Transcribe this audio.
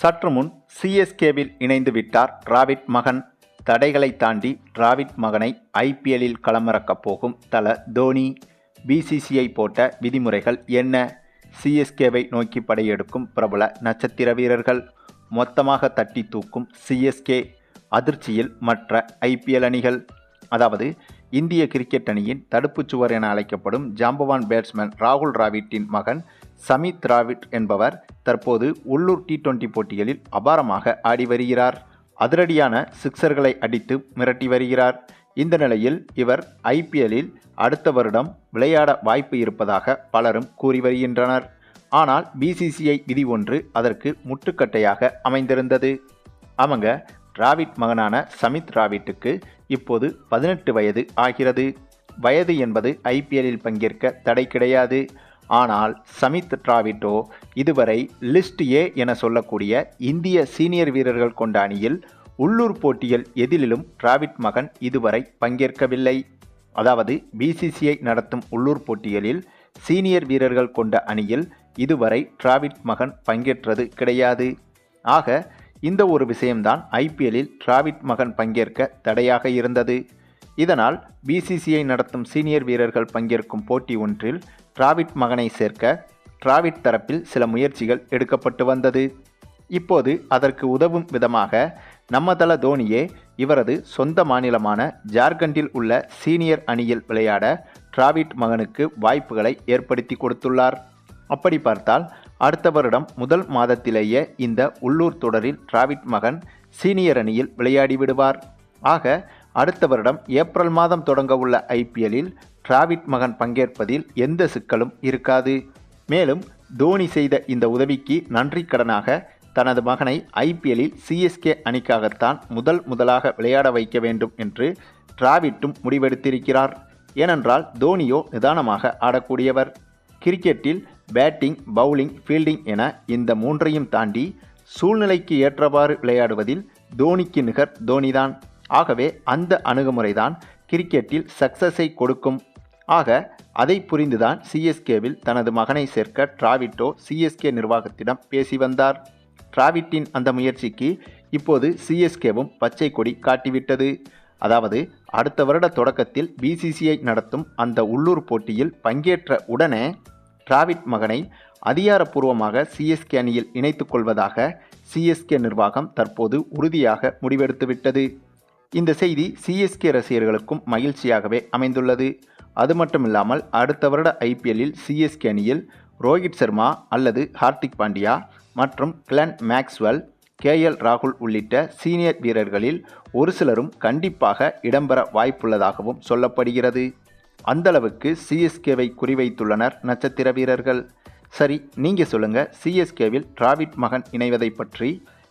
சற்று முன் சிஎஸ்கேவில் இணைந்து விட்டார் டிராவிட் மகன். தடைகளை தாண்டி டிராவிட் மகனை ஐபிஎல்லில் களமிறக்கப் போகும் தல தோனி. பிசிசிஐ போட்ட விதிமுறைகள் என்ன? சிஎஸ்கேவை நோக்கி படையெடுக்கும் பிரபல நட்சத்திர வீரர்கள். மொத்தமாக தட்டி தூக்கும் சிஎஸ்கே அதிர்ச்சியில் மற்ற ஐபிஎல் அணிகள். அதாவது இந்திய கிரிக்கெட் அணியின் தடுப்புச் சுவர் என அழைக்கப்படும் ஜாம்பவான் பேட்ஸ்மேன் ராகுல் டிராவிட்டின் மகன் சமித் ராவிட் என்பவர் தற்போது உள்ளூர் டி டுவெண்டி போட்டிகளில் அபாரமாக ஆடி வருகிறார். அதிரடியான சிக்சர்களை அடித்து மிரட்டி வருகிறார். இந்த நிலையில் இவர் ஐபிஎல்லில் அடுத்த வருடம் விளையாட வாய்ப்பு இருப்பதாக பலரும் கூறி வருகின்றனர். ஆனால் பிசிசிஐ விதி ஒன்று அதற்கு முட்டுக்கட்டையாக அமைந்திருந்தது. அவங்க டிராவிட் மகனான சமித் டிராவிட்டுக்கு இப்போது பதினெட்டு வயது ஆகிறது. வயது என்பது ஐபிஎல்லில் பங்கேற்க தடை கிடையாது. ஆனால் சமித் டிராவிட்டோ இதுவரை லிஸ்ட் ஏ என சொல்லக்கூடிய இந்திய சீனியர் வீரர்கள் கொண்ட அணியில் உள்ளூர் போட்டியில் எதிலும் டிராவிட் மகன் இதுவரை பங்கேற்கவில்லை. அதாவது பிசிசிஐ நடத்தும் உள்ளூர் போட்டிகளில் சீனியர் வீரர்கள் கொண்ட அணியில் இதுவரை டிராவிட் மகன் பங்கேற்றது கிடையாது. ஆக இந்த ஒரு விஷயம்தான் ஐபிஎல்லில் டிராவிட் மகன் பங்கேற்க தடையாக இருந்தது. இதனால் பிசிசிஐ நடத்தும் சீனியர் வீரர்கள் பங்கேற்கும் போட்டி ஒன்றில் டிராவிட் மகனை சேர்க்க டிராவிட் தரப்பில் சில முயற்சிகள் எடுக்கப்பட்டு வந்தது. இப்போது அதற்கு உதவும் விதமாக நம்மதள தோனியே இவரது சொந்த மாநிலமான ஜார்க்கண்டில் உள்ள சீனியர் அணியில் விளையாட டிராவிட் மகனுக்கு வாய்ப்புகளை ஏற்படுத்தி கொடுத்துள்ளார். அப்படி பார்த்தால் அடுத்த வருடம் முதல் மாதத்திலேயே இந்த உள்ளூர் தொடரில் டிராவிட் மகன் சீனியர் அணியில் விளையாடி விடுவார். ஆக அடுத்த வருடம் ஏப்ரல் மாதம் தொடங்க உள்ள ஐபிஎல்லில் டிராவிட் மகன் பங்கேற்பதில் எந்த சிக்கலும் இருக்காது. மேலும் தோனி செய்த இந்த உதவிக்கு நன்றி கடனாக தனது மகனை ஐபிஎல்லில் சிஎஸ்கே அணிக்காகத்தான் முதல் முதலாக விளையாட வைக்க வேண்டும் என்று டிராவிட்டும் முடிவெடுத்திருக்கிறார். ஏனென்றால் தோனியோ நிதானமாக ஆடக்கூடியவர். கிரிக்கெட்டில் பேட்டிங் பவுலிங் ஃபீல்டிங் என இந்த மூன்றையும் தாண்டி சூழ்நிலைக்கு ஏற்றவாறு விளையாடுவதில் தோனிக்கு நிகர் தோனிதான். ஆகவே அந்த அணுகுமுறைதான் கிரிக்கெட்டில் சக்சஸை கொடுக்கும். ஆக அதை புரிந்துதான் சிஎஸ்கேவில் தனது மகனை சேர்க்க டிராவிட்டோ சிஎஸ்கே நிர்வாகத்திடம் பேசி வந்தார். டிராவிட்டின் அந்த முயற்சிக்கு இப்போது சிஎஸ்கேவும் பச்சை கொடி காட்டிவிட்டது. அதாவது அடுத்த வருட தொடக்கத்தில் பிசிசிஐ நடத்தும் அந்த உள்ளூர் போட்டியில் பங்கேற்ற உடனே டிராவிட் மகனை அதிகாரப்பூர்வமாக சிஎஸ்கே அணியில் இணைத்துக் கொள்வதாக சிஎஸ்கே நிர்வாகம் தற்போது உறுதியாக முடிவெடுத்துவிட்டது. இந்த செய்தி சிஎஸ்கே ரசிகர்களுக்கும் மகிழ்ச்சியாகவே அமைந்துள்ளது. அது மட்டுமில்லாமல் அடுத்த வருட ஐபிஎல்லில் சிஎஸ்கே அணியில் ரோஹித் சர்மா அல்லது ஹார்திக் பாண்டியா மற்றும் கிளன் மேக்ஸ்வெல் கேஎல் ராகுல் உள்ளிட்ட சீனியர் வீரர்களில் ஒரு சிலரும் கண்டிப்பாக இடம்பெற வாய்ப்புள்ளதாகவும் சொல்லப்படுகிறது. அந்தளவுக்கு சிஎஸ்கேவை குறிவைத்துள்ளனர் நட்சத்திர வீரர்கள். சரி நீங்கள் சொல்லுங்கள் சிஎஸ்கேவில் டிராவிட் மகன் இணைவதை பற்றி